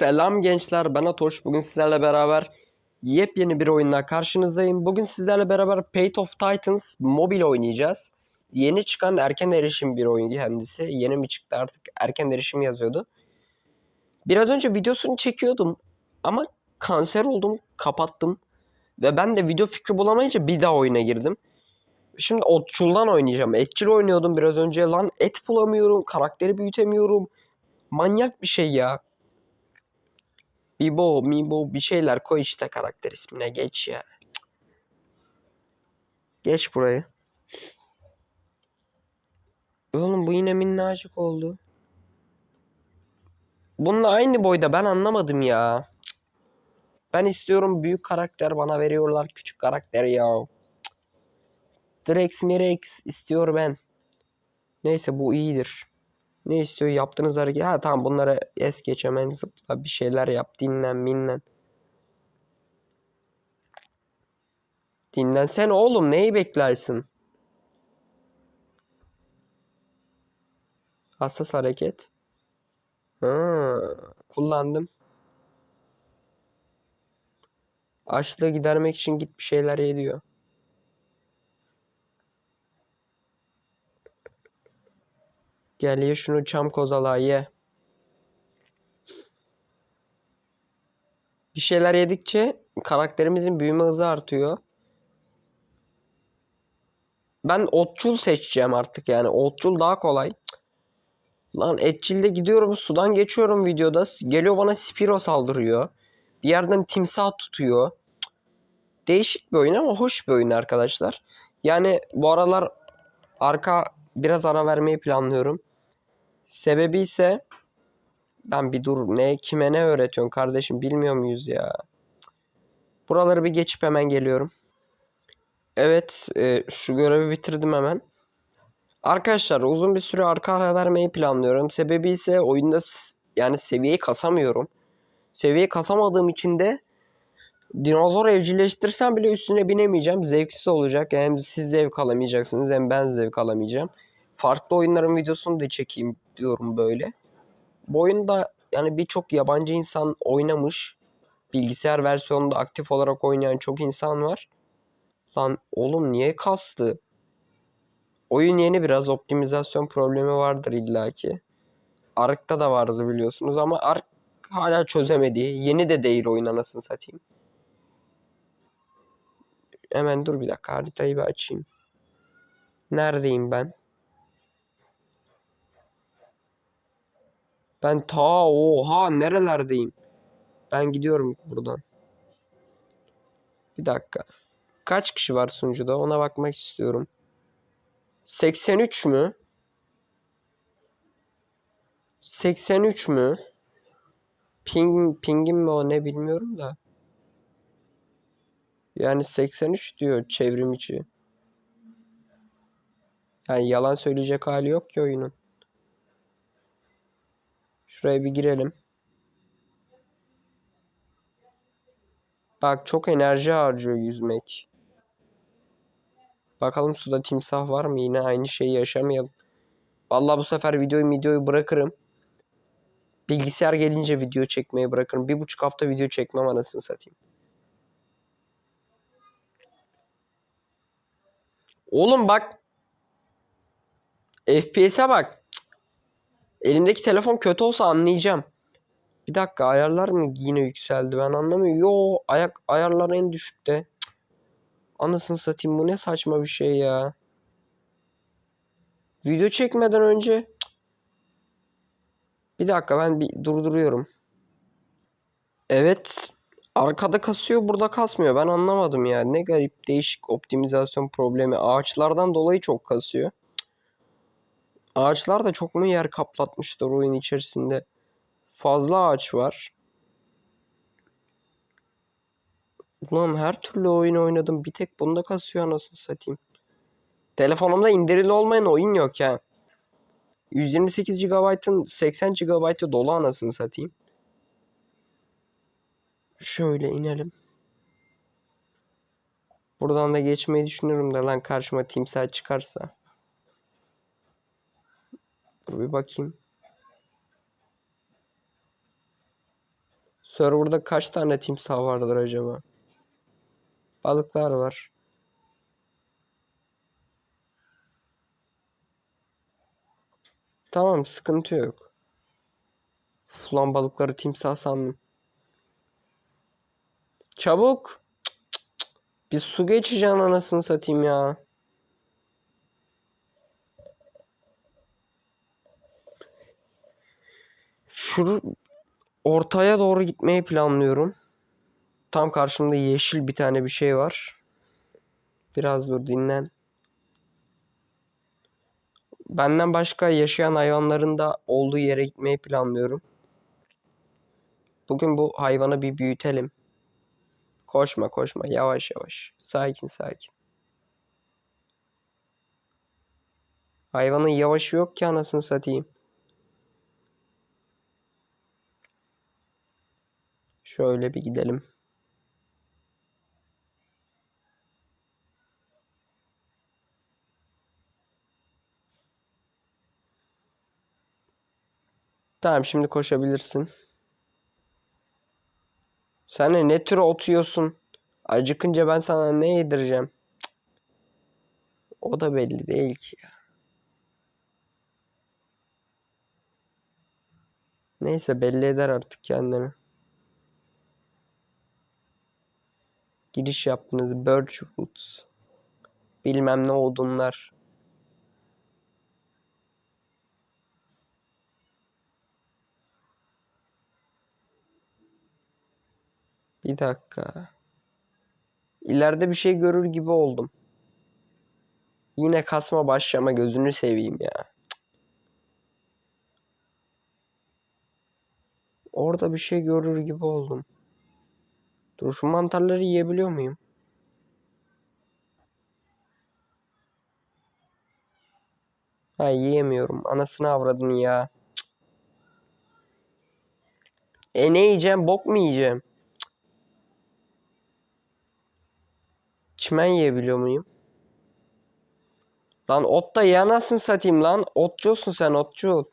Selam gençler ben Atoş. Bugün sizlerle beraber yepyeni bir oyunla karşınızdayım. Bugün sizlerle beraber Fate of Titans mobil oynayacağız. Yeni çıkan erken erişim bir oyun kendisi. Yeni mi çıktı artık erken erişim yazıyordu. Biraz önce videosunu çekiyordum ama kanser oldum kapattım. Ve ben de video fikri bulamayınca bir daha oyuna girdim. Şimdi otçuldan oynayacağım. Etçil oynuyordum biraz önce. Lan et bulamıyorum. Karakteri büyütemiyorum. Manyak bir şey ya. Bibo, Mibo bir şeyler koy işte karakter ismine geç ya. Geç burayı. Oğlum bu yine minnacık oldu. Bununla aynı boyda ben anlamadım ya. Ben istiyorum büyük karakter bana veriyorlar küçük karakter ya. Drex Mirex istiyor ben. Neyse bu iyidir. Ne istiyor? Yaptığınız hareket. Ha tamam bunları es geç hemen zıpla bir şeyler yap. Dinlen minlen. Dinlensen oğlum neyi beklersin? Hassas hareket. Ha, kullandım. Açlığı gidermek için git bir şeyler ye diyor. Gel ye şunu çam kozalağı ye. Bir şeyler yedikçe karakterimizin büyüme hızı artıyor. Ben otçul seçeceğim artık yani. Otçul daha kolay. Lan etçilde gidiyorum sudan geçiyorum videoda. Geliyor bana Spiro saldırıyor. Bir yerden timsah tutuyor. Değişik bir oyun ama hoş bir oyun arkadaşlar. Yani bu aralar arka biraz ara vermeyi planlıyorum. Sebebi ise lan bir dur ne kime ne öğretiyorsun kardeşim bilmiyor muyuz ya? Buraları bir geçip hemen geliyorum. Evet e, şu görevi bitirdim hemen. Arkadaşlar uzun bir süre arka ara vermeyi planlıyorum. Sebebi ise oyunda yani seviyeyi kasamıyorum. Seviye kasamadığım için de dinozor evcilleştirsem bile üstüne binemeyeceğim. Zevksiz olacak. Hem siz zevk alamayacaksınız hem ben zevk alamayacağım. Farklı oyunların videosunu da çekeyim diyorum böyle. Bu oyunda yani birçok yabancı insan oynamış. Bilgisayar versiyonunda aktif olarak oynayan çok insan var. Lan oğlum niye kastı? Oyun yeni biraz optimizasyon problemi vardır illaki. Ark'ta da vardı biliyorsunuz ama Ark hala çözemedi. Yeni de değil oyun anasını satayım. Hemen dur bir dakika haritayı bir açayım. Neredeyim ben? Ben ta oha nerelerdeyim? Ben gidiyorum buradan. Bir dakika. Kaç kişi var sunucuda? Ona bakmak istiyorum. 83 mü? 83 mü? Ping, pingim mi o ne bilmiyorum da. Yani 83 diyor çevrim içi. Yani yalan söyleyecek hali yok ki oyunun. Şuraya bir girelim. Bak çok enerji harcıyor yüzmek. Bakalım suda timsah var mı? Yine aynı şeyi yaşamayalım. Vallahi bu sefer videoyu videoyu bırakırım. Bilgisayar gelince video çekmeyi bırakırım. Bir buçuk hafta video çekmem anasını satayım. Oğlum bak. FPS'e bak. Elimdeki telefon kötü olsa anlayacağım. Bir dakika ayarlar mı yine yükseldi ben anlamıyorum. Yo ayak ayarlar en düşükte. Anasını satayım bu ne saçma bir şey ya. Video çekmeden önce bir dakika ben bir durduruyorum. Evet arkada kasıyor burada kasmıyor ben anlamadım ya. Ne garip değişik optimizasyon problemi. Ağaçlardan dolayı çok kasıyor. Ağaçlar da çok mu yer kaplatmışlar oyun içerisinde? Fazla ağaç var. Ulan her türlü oyun oynadım. Bir tek bunda kasıyor anasını satayım. Telefonumda indirili olmayan oyun yok ya. 128 GB'ın 80 GB'ı dolu anasını satayım. Şöyle inelim. Buradan da geçmeyi düşünüyorum da lan karşıma timsah çıkarsa. Bir bakayım. Serverda kaç tane timsah vardır acaba? Balıklar var. Tamam sıkıntı yok. Uf, Lan balıkları timsah sandım. Çabuk. Cık, cık, cık. Bir su geçeceğim anasını satayım ya. Şu ortaya doğru gitmeyi planlıyorum. Tam karşımda yeşil bir tane bir şey var. Biraz dur dinlen. Benden başka yaşayan hayvanların da olduğu yere gitmeyi planlıyorum. Bugün bu hayvanı bir büyütelim. Koşma koşma yavaş yavaş. Sakin sakin. Hayvanın yavaşı yok ki anasını satayım. Şöyle bir gidelim. Tamam şimdi koşabilirsin. Sen ne tür ot yiyorsun? Acıkınca ben sana ne yedireceğim? Cık. O da belli değil ki ya. Neyse belli eder artık kendini. Giriş yaptınız. Birchwoods. Bilmem ne odunlar. Bir dakika. İleride bir şey görür gibi oldum. Yine kasma başlama gözünü seveyim ya. Orada bir şey görür gibi oldum. Dur şu mantarları yiyebiliyor muyum? Ha yiyemiyorum. Anasını avradın ya. E ne yiyeceğim? Bok mu yiyeceğim? Çimen yiyebiliyor muyum? Lan ot da yanasın satayım lan. Otçulsun sen otçul.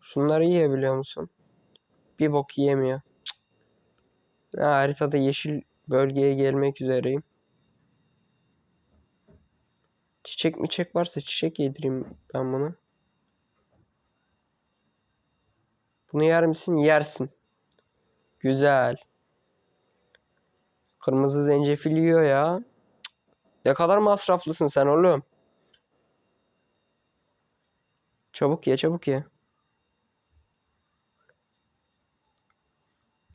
Şunları yiyebiliyor musun? Bir bok yiyemiyor. Cık. Ha, haritada yeşil bölgeye gelmek üzereyim. Çiçek miçek varsa çiçek yedireyim ben bunu. Bunu yer misin? Yersin. Güzel. Kırmızı zencefil yiyor ya. Ne kadar masraflısın sen oğlum. Çabuk ye çabuk ye.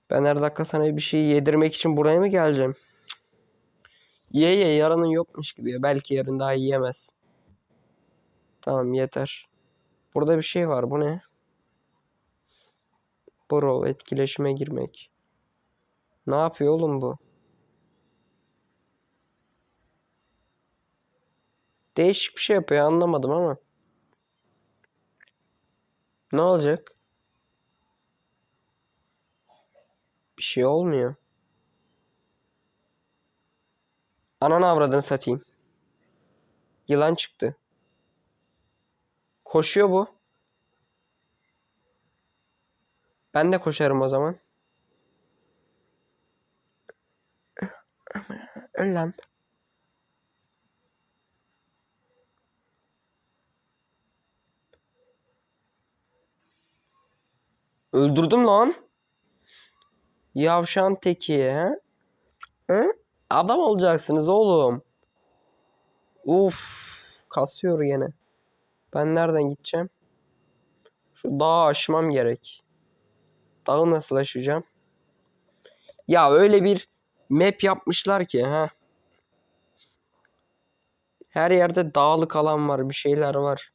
Ben her dakika sana bir şey yedirmek için buraya mı geleceğim? Cık. Ye ye yarının yokmuş gibi ya. Belki yarın daha yiyemez. Tamam yeter. Burada bir şey var. Bu ne? Bro etkileşime girmek. Ne yapıyor oğlum bu? Değişik bir şey yapıyor anlamadım ama. Ne olacak? Bir şey olmuyor. Ananı avradını satayım. Yılan çıktı. Koşuyor bu. Ben de koşarım o zaman. Öl lan. Öldürdüm lan. Yavşan teki he? Hı? Adam olacaksınız oğlum. Uf, kasıyor yine. Ben nereden gideceğim? Şu dağı aşmam gerek. Dağı nasıl aşacağım? Ya öyle bir map yapmışlar ki ha. Her yerde dağlık alan var, bir şeyler var.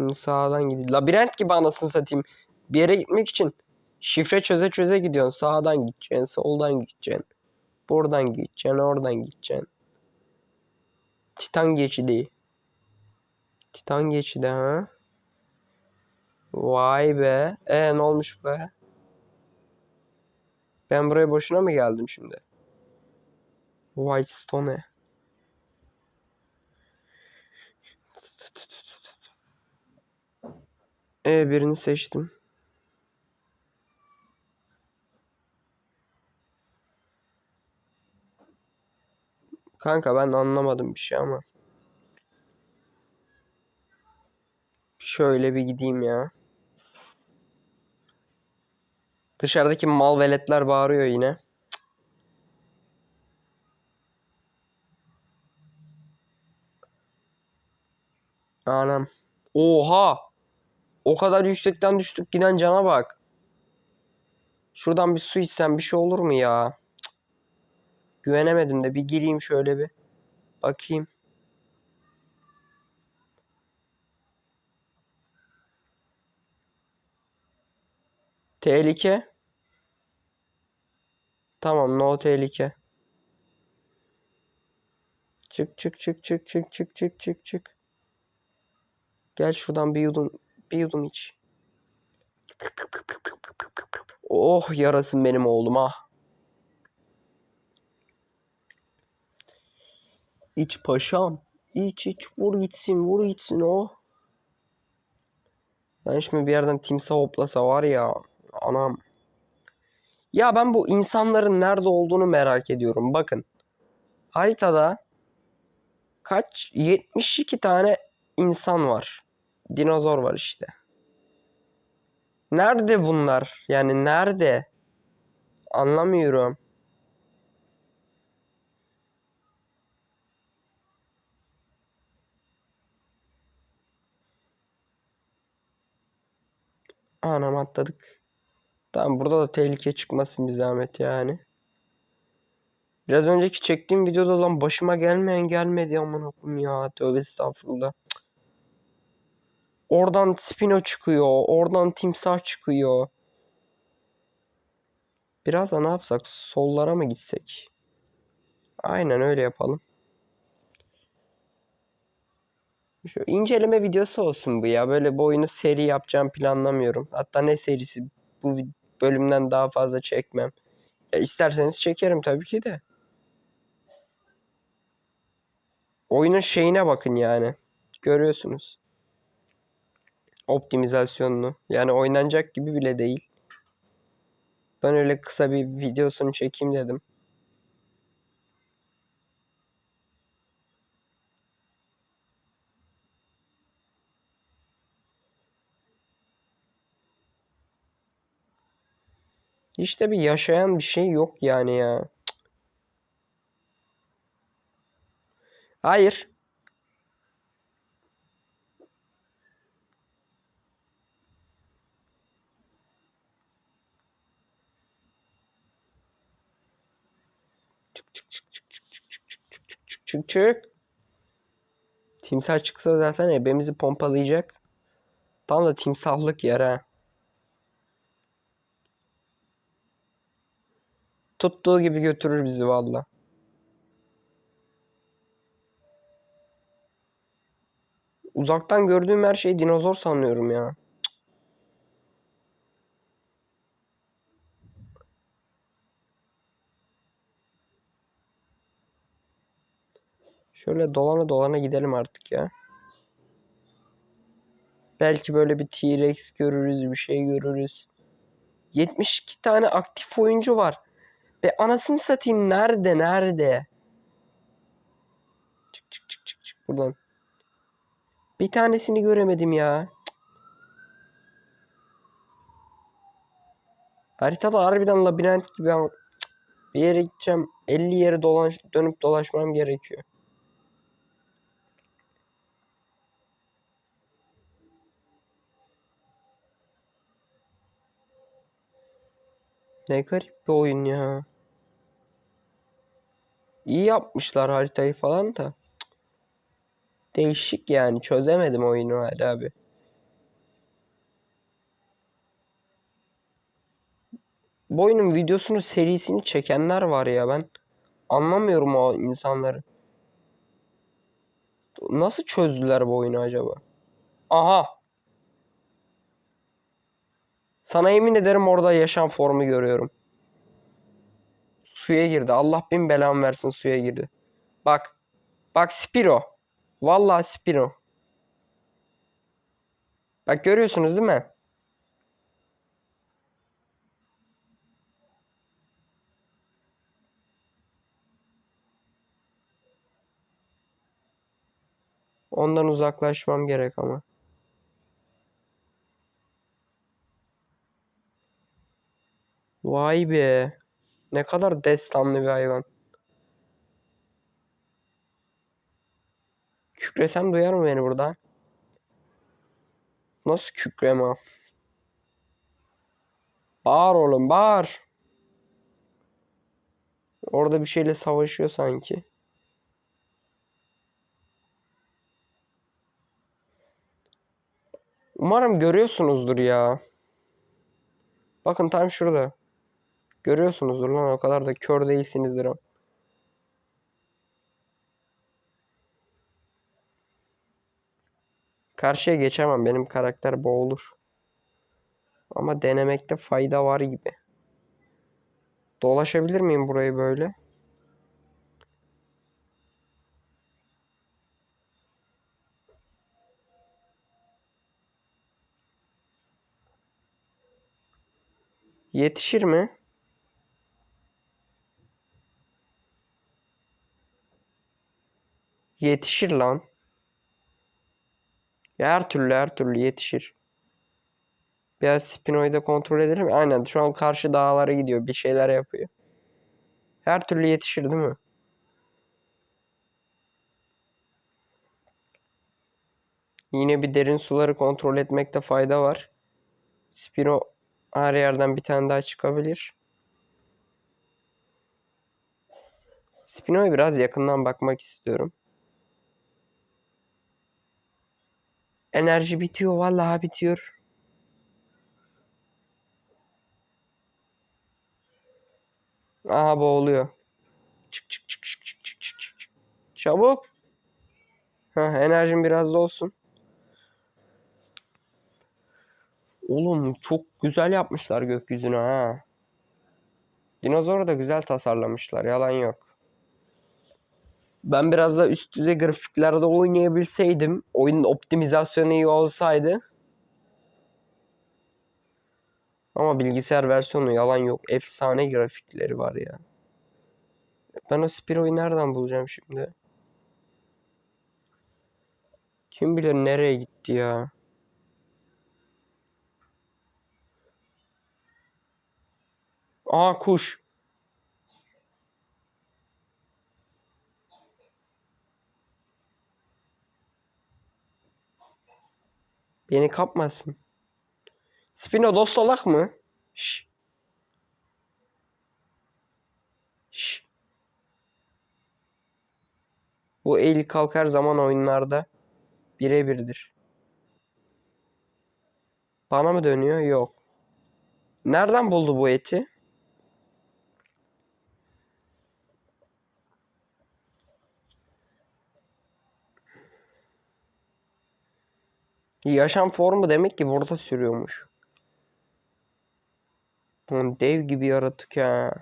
Şimdi sağdan gidiyor. Labirent gibi anasını satayım. Bir yere gitmek için şifre çöze çöze gidiyorsun. Sağdan gideceksin, soldan gideceksin. Buradan gideceksin, oradan gideceksin. Titan geçidi. Titan geçidi ha. Vay be. E ne olmuş be? Ben buraya boşuna mı geldim şimdi? Whitestone. E birini seçtim. Kanka ben anlamadım bir şey ama. Şöyle bir gideyim ya. Dışarıdaki mal veletler bağırıyor yine. Cık. Anam. Oha! O kadar yüksekten düştük giden cana bak. Şuradan bir su içsem bir şey olur mu ya? Cık. Güvenemedim de bir gireyim şöyle bir. Bakayım. Tehlike. Tamam no tehlike. Çık çık çık çık çık çık çık çık çık. Gel şuradan bir yudum bir yudum iç. Oh yarasın benim oğlum ah. İç paşam. İç iç vur gitsin vur gitsin oh. Ben şimdi bir yerden timsah hoplasa var ya anam. Ya ben bu insanların nerede olduğunu merak ediyorum. Bakın. Haritada kaç 72 tane insan var. Dinozor var işte. Nerede bunlar? Yani nerede? Anlamıyorum. Anam atladık. Tamam burada da tehlike çıkmasın bir zahmet yani. Biraz önceki çektiğim videoda lan başıma gelmeyen gelmedi amına koyayım ya. Tövbe estağfurullah. Oradan Spino çıkıyor. Oradan timsah çıkıyor. Biraz da ne yapsak? Sollara mı gitsek? Aynen öyle yapalım. Şu inceleme videosu olsun bu ya. Böyle bu oyunu seri yapacağım planlamıyorum. Hatta ne serisi bu bölümden daha fazla çekmem. Ya isterseniz çekerim tabii ki de. Oyunun şeyine bakın yani. Görüyorsunuz. Optimizasyonunu. Yani oynanacak gibi bile değil. Ben öyle kısa bir videosunu çekeyim dedim. De bir yaşayan bir şey yok yani ya. Hayır. Çık çık çık çık çık çık çık çık çık çık. Timsah çıksa zaten ebemizi pompalayacak. Tam da timsahlık yer. Tuttuğu gibi götürür bizi valla. Uzaktan gördüğüm her şeyi dinozor sanıyorum ya. Şöyle dolana dolana gidelim artık ya. Belki böyle bir T-Rex görürüz, bir şey görürüz. 72 tane aktif oyuncu var. Ve anasını satayım nerede nerede? Çık çık çık çık çık buradan. Bir tanesini göremedim ya. Haritada harbiden labirent gibi ama bir yere gideceğim. 50 yere dolaş, dönüp dolaşmam gerekiyor. Ne garip bir oyun ya. İyi yapmışlar haritayı falan da. Değişik yani çözemedim oyunu hala abi. Bu oyunun videosunu serisini çekenler var ya ben anlamıyorum o insanları. Nasıl çözdüler bu oyunu acaba? Aha. Sana yemin ederim orada yaşam formu görüyorum. Suya girdi. Allah bin belamı versin suya girdi. Bak. Bak Spiro. Vallahi Spiro. Bak görüyorsunuz değil mi? Ondan uzaklaşmam gerek ama. Vay be. Ne kadar destanlı bir hayvan. Kükresem duyar mı beni buradan? Nasıl kükreme? Bağır oğlum bağır. Orada bir şeyle savaşıyor sanki. Umarım görüyorsunuzdur ya. Bakın tam şurada. Görüyorsunuzdur lan o kadar da kör değilsinizdir ama. Karşıya geçemem. Benim karakter boğulur. Ama denemekte fayda var gibi. Dolaşabilir miyim burayı böyle? Yetişir mi? Yetişir lan. Her türlü her türlü yetişir. Biraz Spino'yu da kontrol ederim. Aynen şu an karşı dağlara gidiyor. Bir şeyler yapıyor. Her türlü yetişir değil mi? Yine bir derin suları kontrol etmekte fayda var. Spino her yerden bir tane daha çıkabilir. Spino'ya biraz yakından bakmak istiyorum. Enerji bitiyor. Vallahi bitiyor. Aha boğuluyor. Çık çık çık çık çık çık çık çık. Çabuk. Heh, enerjim biraz da olsun. Oğlum çok güzel yapmışlar gökyüzünü ha. Dinozoru da güzel tasarlamışlar. Yalan yok. Ben biraz da üst düzey grafiklerde oynayabilseydim, oyunun optimizasyonu iyi olsaydı. Ama bilgisayar versiyonu yalan yok. Efsane grafikleri var ya. Ben o Spiro'yu nereden bulacağım şimdi? Kim bilir nereye gitti ya. Aa kuş. Beni kapmasın. Spino dost olak mı? Şş. Şş. Bu eğil kalkar zaman oyunlarda birebirdir. Bana mı dönüyor? Yok. Nereden buldu bu eti? Yaşam formu demek ki burada sürüyormuş. Lan dev gibi yaratık ya.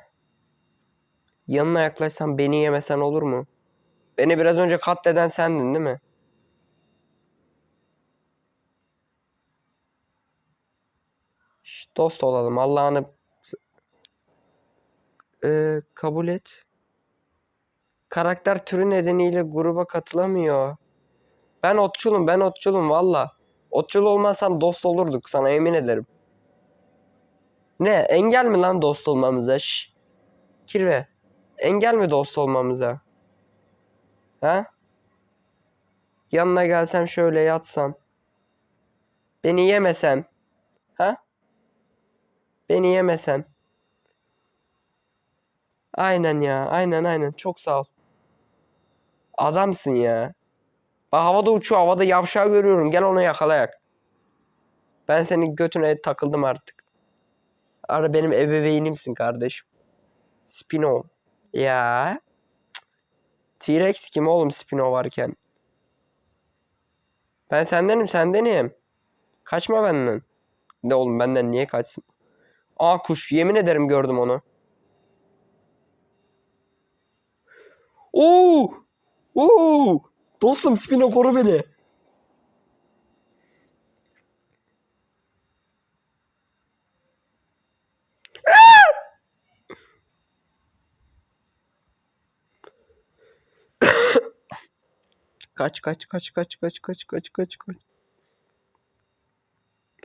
Yanına yaklaşsam beni yemesen olur mu? Beni biraz önce katleden sendin değil mi? Şş, dost olalım. Allah'ını Ee, kabul et. Karakter türü nedeniyle gruba katılamıyor. Ben otçulum, ben otçulum valla. Otçul olmasam dost olurduk sana emin ederim. Ne? Engel mi lan dost olmamıza? Şş. Kirve. Engel mi dost olmamıza? Ha? Yanına gelsem şöyle yatsam. Beni yemesen. Ha? Beni yemesen. Aynen ya. Aynen aynen. Çok sağ ol. Adamsın ya. Bak havada uçuyor. Havada yavşağı görüyorum. Gel onu yakalayak. Ben senin götüne takıldım artık. Ara benim ebeveynimsin kardeşim. Spino. Ya. T-Rex kim oğlum Spino varken? Ben sendenim sendenim. Kaçma benden. Ne oğlum benden niye kaçsın? Aa kuş yemin ederim gördüm onu. Oo! Oo! Dostum Spino koru beni. kaç kaç kaç kaç kaç kaç kaç kaç kaç.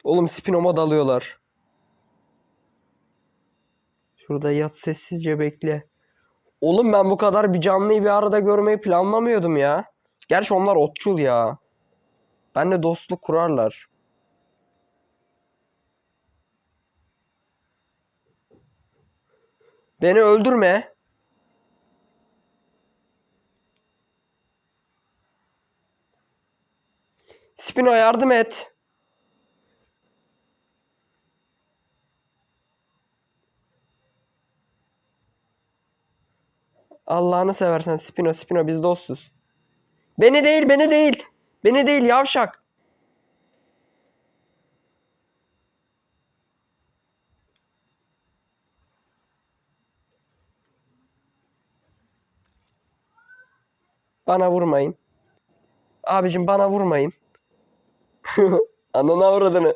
Oğlum Spino'ma dalıyorlar. Şurada yat sessizce bekle. Oğlum ben bu kadar bir canlıyı bir arada görmeyi planlamıyordum ya. Gerçi onlar otçul ya. Benle dostluk kurarlar. Beni öldürme. Spino yardım et. Allah'ını seversen Spino Spino biz dostuz. Beni değil beni değil. Beni değil yavşak. Bana vurmayın. Abicim bana vurmayın. Ananı avradını.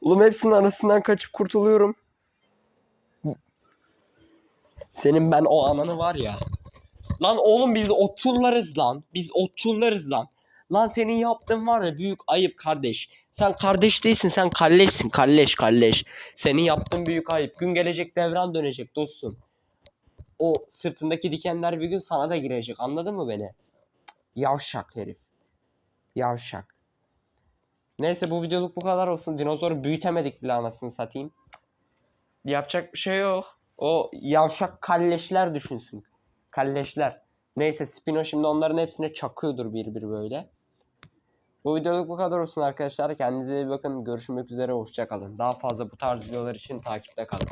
Oğlum hepsinin arasından kaçıp kurtuluyorum. Senin ben o ananı var ya. Lan oğlum biz otçullarız lan. Biz otçullarız lan. Lan senin yaptığın var ya büyük ayıp kardeş. Sen kardeş değilsin sen kalleşsin kalleş kalleş. Senin yaptığın büyük ayıp. Gün gelecek devran dönecek dostum. O sırtındaki dikenler bir gün sana da girecek anladın mı beni? Yavşak herif. Yavşak. Neyse bu videoluk bu kadar olsun. Dinozoru büyütemedik bile anasını satayım. Yapacak bir şey yok. O yavşak kalleşler düşünsün. Kalleşler. Neyse Spino şimdi onların hepsine çakıyordur bir bir böyle. Bu videoluk bu kadar olsun arkadaşlar. Kendinize iyi bakın. Görüşmek üzere. Hoşçakalın. Daha fazla bu tarz videolar için takipte kalın.